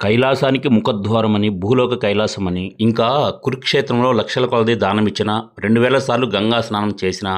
కైలాసానికి ముఖద్వారమని భూలోక కైలాసమని ఇంకా కురుక్షేత్రంలో లక్షల కొలది దానమిచ్చిన రెండు వేల సార్లు గంగా స్నానం చేసిన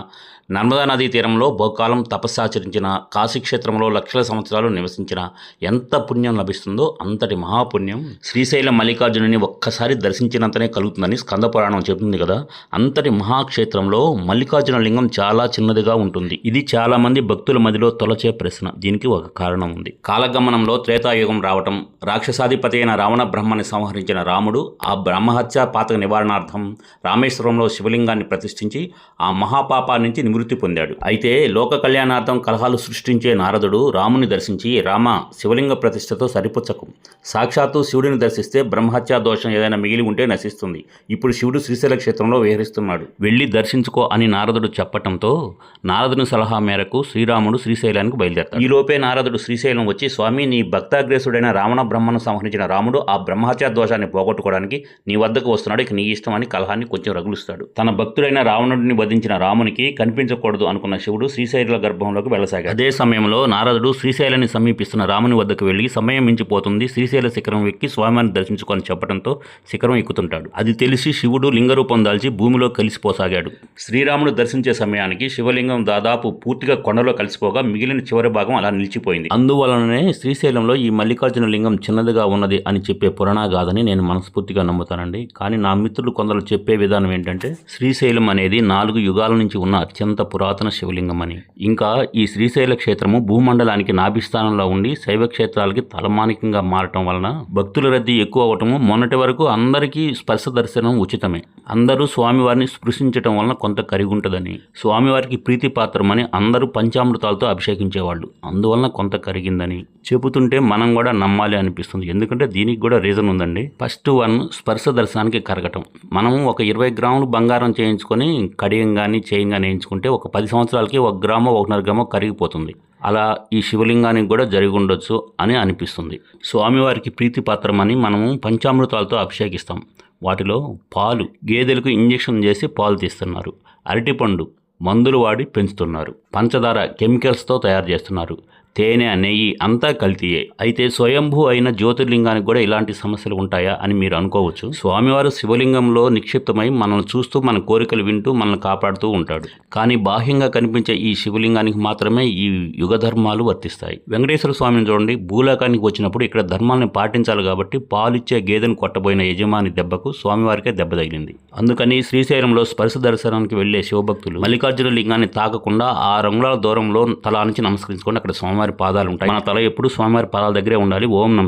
నర్మదా నదీ తీరంలో బహుకాలం తపస్సాచరించిన కాశీక్షేత్రంలో లక్షల సంవత్సరాలు నివసించిన ఎంత పుణ్యం లభిస్తుందో అంతటి మహాపుణ్యం. శ్రీశైలం మల్లికార్జునుని ఒక్కసారి దర్శించినంతనే కలుగుతుందని స్కంద పురాణం చెబుతుంది కదా. అంతటి మహాక్షేత్రంలో మల్లికార్జున లింగం చాలా చిన్నదిగా ఉంటుంది. ఇది చాలామంది భక్తుల మదిలో తొలచే ప్రశ్న. దీనికి ఒక కారణం ఉంది. కాలగమనంలో త్రేతాయుగం రావటం రాక్షసాధిపతి అయిన రావణ బ్రహ్మని సంహరించిన రాముడు ఆ బ్రహ్మహత్య పాతక నివారణార్థం రామేశ్వరంలో శివలింగాన్ని ప్రతిష్ఠించి ఆ మహాపాపా నుంచి నివృత్తి పొందాడు. అయితే లోక కళ్యాణార్థం కలహాలు సృష్టించే నారదుడు రాముని దర్శించి రామ శివలింగ ప్రతిష్టతో సరిపుచ్చకు. సాక్షాత్తు శివుడిని దర్శిస్తే బ్రహ్మహత్యా దోషం ఏదైనా మిగిలి ఉంటే నశిస్తుంది. ఇప్పుడు శివుడు శ్రీశైల క్షేత్రంలో విహరిస్తున్నాడు. వెళ్ళి దర్శించుకో అని నారదుడు చెప్పటంతో నారదుని సలహా మేరకు శ్రీరాముడు శ్రీశైలానికి బయలుదేరతాడు. ఈ లోపే నారదుడు శ్రీశైలం వచ్చి స్వామి నీ భక్తాగ్రేసుడైన రావణ బ్రహ్మను సంహరించిన రాముడు ఆ బ్రహ్మహత్యా దోషాన్ని పోగొట్టుకోవడానికి నీ వద్దకు వస్తున్నాడు. ఇక నీ ఇష్టం అని కలహాన్ని కొంచెం రగులుస్తాడు. తన భక్తుడైన రావణుడిని వధించిన రామునికి కనిపించకూడదు అనుకున్న శివుడు శ్రీశైల గర్భంలోకి వెళ్ళసాగాడు. అదే సమయంలో నారదుడు శ్రీశైలాన్ని సమీపిస్తున్న రాముని వద్దకు వెళ్ళి సమయం మించిపోతుంది శ్రీశైల శిఖరం ఎక్కి స్వామిని దర్శించుకొని చెప్పడంతో శిఖరం ఎక్కుతుంటాడు. అది తెలిసి శివుడు లింగరూపం దాల్చి భూమిలో కలిసిపోసాగాడు. శ్రీరాముడు దర్శించే సమయానికి శివలింగం దాదాపు పూర్తిగా కొండలో కలిసిపోగా మిగిలిన చివరి భాగం అలా నిలిచిపోయింది. అందువలననే శ్రీశైలంలో ఈ మల్లికార్జున లింగం చిన్నదిగా ఉన్నది అని చెప్పే పురాణగాథని నేను మనస్ఫూర్తిగా నమ్ముతానండి. కానీ నా మిత్రులు కొందరు చెప్పే విధానం ఏంటంటే శ్రీశైలం అనేది నాలుగు యుగాల నుంచి ఉన్న అత్యంత పురాతన శివలింగమని. ఇంకా ఈ శ్రీశైల క్షేత్రము భూమండలానికి నాభిస్థానంలో ఉండి శైవ క్షేత్రాలకి తలమానికంగా మారటం వలన భక్తుల రద్దీ ఎక్కువ అవటము మొన్నటి వరకు అందరికీ స్పర్శ దర్శనం ఉచితమే. అందరూ స్వామివారిని స్పృశించటం వలన కొంత కరిగుంటుందని స్వామివారికి ప్రీతిపాత్రమని అందరూ పంచామృతాలతో అభిషేకించేవాళ్ళు. అందువలన కొంత కరిగిందని చెబుతుంటే మనం కూడా నమ్మాలి అనిపిస్తుంది. ఎందుకంటే దీనికి కూడా రీజన్ ఉందండి. ఫస్ట్ వన్ స్పర్శ దర్శనానికి కరగటం. మనము ఒక ఇరవై గ్రాములు బంగారం చేయించుకొని కడియం కానీ చేయం కానీ వేయించుకుంటే ఒక పది సంవత్సరాలకి ఒక గ్రామం ఒకన్నర గ్రామం కరిగిపోతుంది. అలా ఈ శివలింగానికి కూడా జరిగి ఉండొచ్చు అని అనిపిస్తుంది. స్వామివారికి ప్రీతిపాత్రమని మనము పంచామృతాలతో అభిషేకిస్తాం. వాటిలో పాలు గేదెలకు ఇంజెక్షన్ చేసి పాలు తీస్తున్నారు. అరటిపండు మందులు వాడి పెంచుతున్నారు. పంచదార కెమికల్స్తో తయారు చేస్తున్నారు. తేనె నెయ్యి అంతా కల్తీయే. అయితే స్వయంభూ అయిన జ్యోతిర్లింగానికి కూడా ఇలాంటి సమస్యలు ఉంటాయా అని మీరు అనుకోవచ్చు. స్వామివారు శివలింగంలో నిక్షిప్తమై మనల్ని చూస్తూ మన కోరికలు వింటూ మనల్ని కాపాడుతూ ఉంటాడు. కానీ బాహ్యంగా కనిపించే ఈ శివలింగానికి మాత్రమే ఈ యుగ ధర్మాలు వర్తిస్తాయి. వెంకటేశ్వర స్వామిని చూడండి. భూలోకానికి వచ్చినప్పుడు ఇక్కడ ధర్మాలను పాటించాలి కాబట్టి పాలిచ్చే గేదెను కొట్టబోయిన యజమాని దెబ్బకు స్వామివారికే దెబ్బ తగిలింది. అందుకని శ్రీశైలంలో స్పర్శ దర్శనానికి వెళ్ళే శివభక్తులు మల్లికార్జున లింగాన్ని తాకకుండా ఆ రంగుల దూరంలో తలానికి నుంచి నమస్కరించుకొని అక్కడ స్వామి స్వామివారి పాదాలు ఉంటాయి మన తల ఎప్పుడు స్వామివారి పాదాల దగ్గరే ఉండాలి. ఓం నమ